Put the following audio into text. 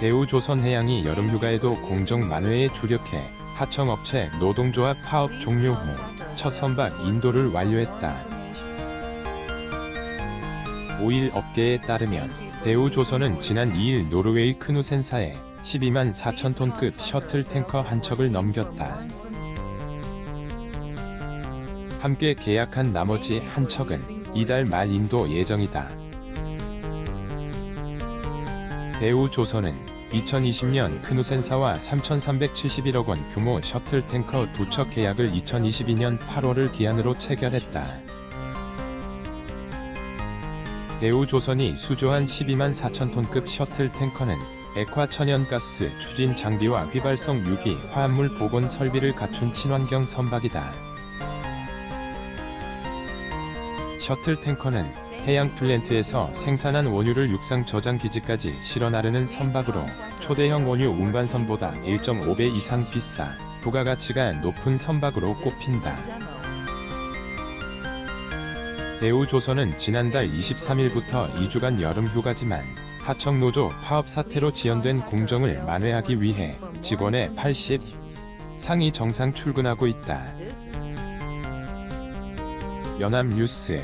대우 조선해양이 여름휴가에도 공정 만회에 주력해 하청업체 노동조합 파업 종료 후 첫 선박 인도를 완료했다. 5일 업계에 따르면 대우조선은 지난 2일 노르웨이 크누센사에 12만 4천 톤급 셔틀 탱커 한 척을 넘겼다. 함께 계약한 나머지 한 척은 이달 말 인도 예정이다. 대우 조선은 2020년 크누센사와 3,371억 원 규모 셔틀 탱커 두 척 계약을 2022년 8월을 기한으로 체결했다. 대우조선이 수주한 12만 4천 톤급 셔틀 탱커는 액화 천연가스 추진 장비와 휘발성 유기 화합물 보건 설비를 갖춘 친환경 선박이다. 셔틀 탱커는 해양 플랜트에서 생산한 원유를 육상 저장 기지까지 실어 나르는 선박으로 초대형 원유 운반선보다 1.5배 이상 비싸 부가가치가 높은 선박으로 꼽힌다. 대우조선은 지난달 23일부터 2주간 여름 휴가지만 하청노조 파업 사태로 지연된 공정을 만회하기 위해 직원의 80 상이 정상 출근하고 있다. 연합뉴스